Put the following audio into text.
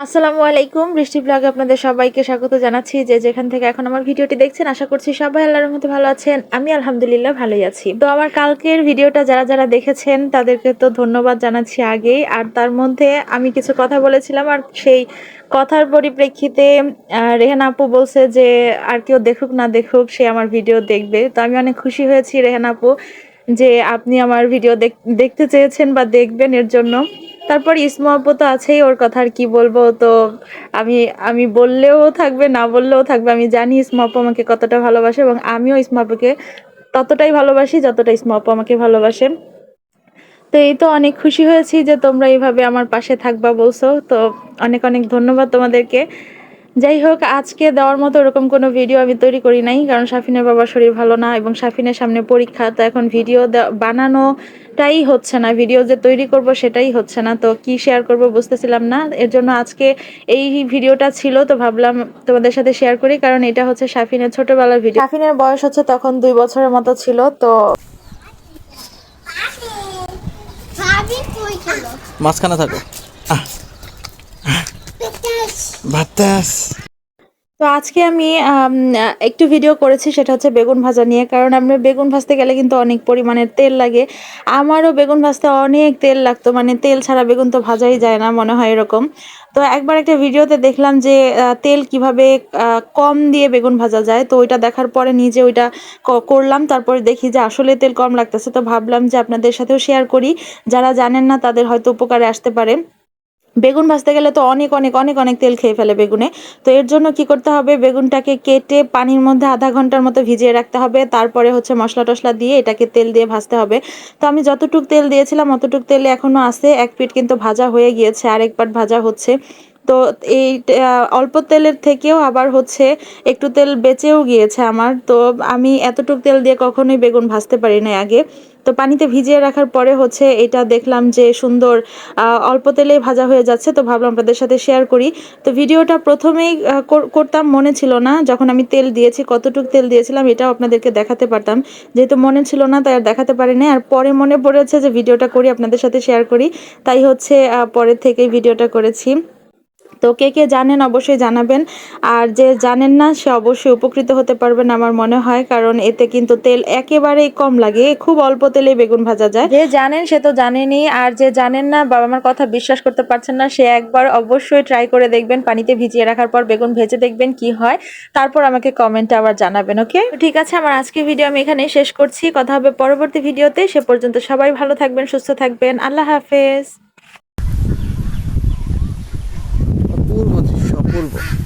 আসসালামু আলাইকুম, বৃষ্টি ব্লগে আপনাদের সবাইকে স্বাগত জানাচ্ছি। যে যেখান থেকে এখন আমার ভিডিওটি দেখছেন, আশা করছি সবাই আল্লাহর মধ্যে ভালো আছেন। আমি আলহামদুলিল্লাহ ভালোই আছি। তো আমার কালকের ভিডিওটা যারা যারা দেখেছেন, তাদেরকে তো ধন্যবাদ জানাচ্ছি আগেই। আর তার মধ্যে আমি কিছু কথা বলেছিলাম, আর সেই কথার পরিপ্রেক্ষিতে রেহান আপু বলছে যে, আর কেউ দেখুক না দেখুক, সে আমার ভিডিও দেখবে। তো আমি অনেক খুশি হয়েছি রেহান আপু, যে আপনি আমার ভিডিও দেখতে চেয়েছেন বা দেখবেন এর জন্য। তারপর ইসমু তো আছেই, ওর কথা আর কি বলব? তো আমি আমি বললেও থাকবে, না বললেও থাকবে। আমি জানি ইসমু আমাকে কতটা ভালোবাসে এবং আমিও ইসমু ততটাই ভালোবাসি যতটা ইসমু আমাকে ভালোবাসে। তো এই তো অনেক খুশি হয়েছি যে তোমরা এইভাবে আমার পাশে থাকবা বলছো। তো অনেক অনেক ধন্যবাদ তোমাদেরকে। যাই হোক, আজকে দেওয়ার মতো ওরকম কোনো ভিডিও আমি তৈরি করি নাই, কারণ সাফিনের বাবার শরীর ভালো না এবং সাফিনের সামনে পরীক্ষা, তো এখন ভিডিও বানানোটাই হচ্ছে না ভিডিও যে তৈরি করব সেটাই হচ্ছে না, তো কি শেয়ার করব বুঝতেছিলাম না, এর জন্য আজকে এই ভিডিওটা ছিল, তো ভাবলাম তোমাদের সাথে শেয়ার করি, কারণ এটা হচ্ছে সাফিনের ছোটবেলার ভিডিও সাফিনের বয়স হচ্ছে তখন দুই বছরের মতো ছিল, তো মাঝখানে থাকো। বাতাস। তো আজকে আমি একটু ভিডিও করেছি, সেটা হচ্ছে বেগুন ভাজা নিয়ে। কারণ আমরা বেগুন ভাজতে গেলে কিন্তু অনেক পরিমাণের তেল লাগে। আমারও বেগুন ভাজতে অনেক তেল লাগতো। মানে তেল ছাড়া বেগুন তো ভাজাই যায় না, মনে হয় এরকম। তো একবার একটা ভিডিওতে দেখলাম যে তেল কীভাবে কম দিয়ে বেগুন ভাজা যায়। তো ওইটা দেখার পরে নিজে ওইটা করলাম। তারপরে দেখি যে আসলে তেল কম লাগতেছে। তো ভাবলাম যে আপনাদের সাথেও শেয়ার করি। যারা জানেন না, তাদের হয়তো উপকারে আসতে পারে। বেগুন ভাজতে গেলে তো অনেক অনেক অনেক অনেক তেল খেয়ে ফেলে বেগুনে। তো এর জন্য কি করতে হবে? বেগুনটাকে কেটে পানির মধ্যে আধা ঘণ্টার মতো ভিজিয়ে রাখতে হবে। তারপরে হচ্ছে মশলা টশলা দিয়ে এটাকে তেল দিয়ে ভাজতে হবে। তো আমি যতটুক তেল দিয়েছিলাম, অতটুক তেলে এখনও আছে। এক পিট কিন্তু ভাজা হয়ে গিয়েছে, আরেক পাট ভাজা হচ্ছে। তো এই অল্প তেলের থেকেও আবার হচ্ছে একটু তেল বেঁচেও গিয়েছে আমার। তো আমি এতটুক তেল দিয়ে কখনোই বেগুন ভাজতে পারি না আগে। তো পানিতে ভিজিয়ে রাখার পরে হচ্ছে এটা দেখলাম যে সুন্দর অল্প তেলেই ভাজা হয়ে যাচ্ছে। তো ভাবলাম আপনাদের সাথে শেয়ার করি। তো ভিডিওটা প্রথমেই কর- করতাম, মনে ছিল না। যখন আমি তেল দিয়েছি, কতটুকু তেল দিয়েছিলাম এটাও আপনাদেরকে দেখাতে পারতাম। যেহেতু মনে ছিল না, তাই আর দেখাতে পারি না আর পরে মনে পড়েছে যে ভিডিওটা করি, আপনাদের সাথে শেয়ার করি। তাই হচ্ছে পরের থেকেই ভিডিওটা করেছি। তো কে কে জানেন অবশ্যই জানাবেন। আর যে জানেন না, সে অবশ্যই উপকৃত হতে পারবেন আমার মনে হয়, কারণ এতে কিন্তু তেল একেবারেই কম লাগে। খুব অল্প তেলে বেগুন ভাজা যায়। যে জানেন, সে তো জানেনই আর যে জানেন না, বাবা আমার কথা বিশ্বাস করতে পারছেন না, সে একবার অবশ্যই ট্রাই করে দেখবেন, পানিতে ভিজিয়ে রাখার পর বেগুন ভেজে দেখবেন কি হয়। তারপর আমাকে কমেন্টে আবার জানাবেন ওকে ঠিক আছে, আমার আজকে ভিডিও আমি এখানে শেষ করছি। কথা হবে পরবর্তী ভিডিওতে সে পর্যন্ত সবাই ভালো থাকবেন, সুস্থ থাকবেন। আল্লাহ হাফেজ। অপূর্ব দৃশ্য অপূর্ব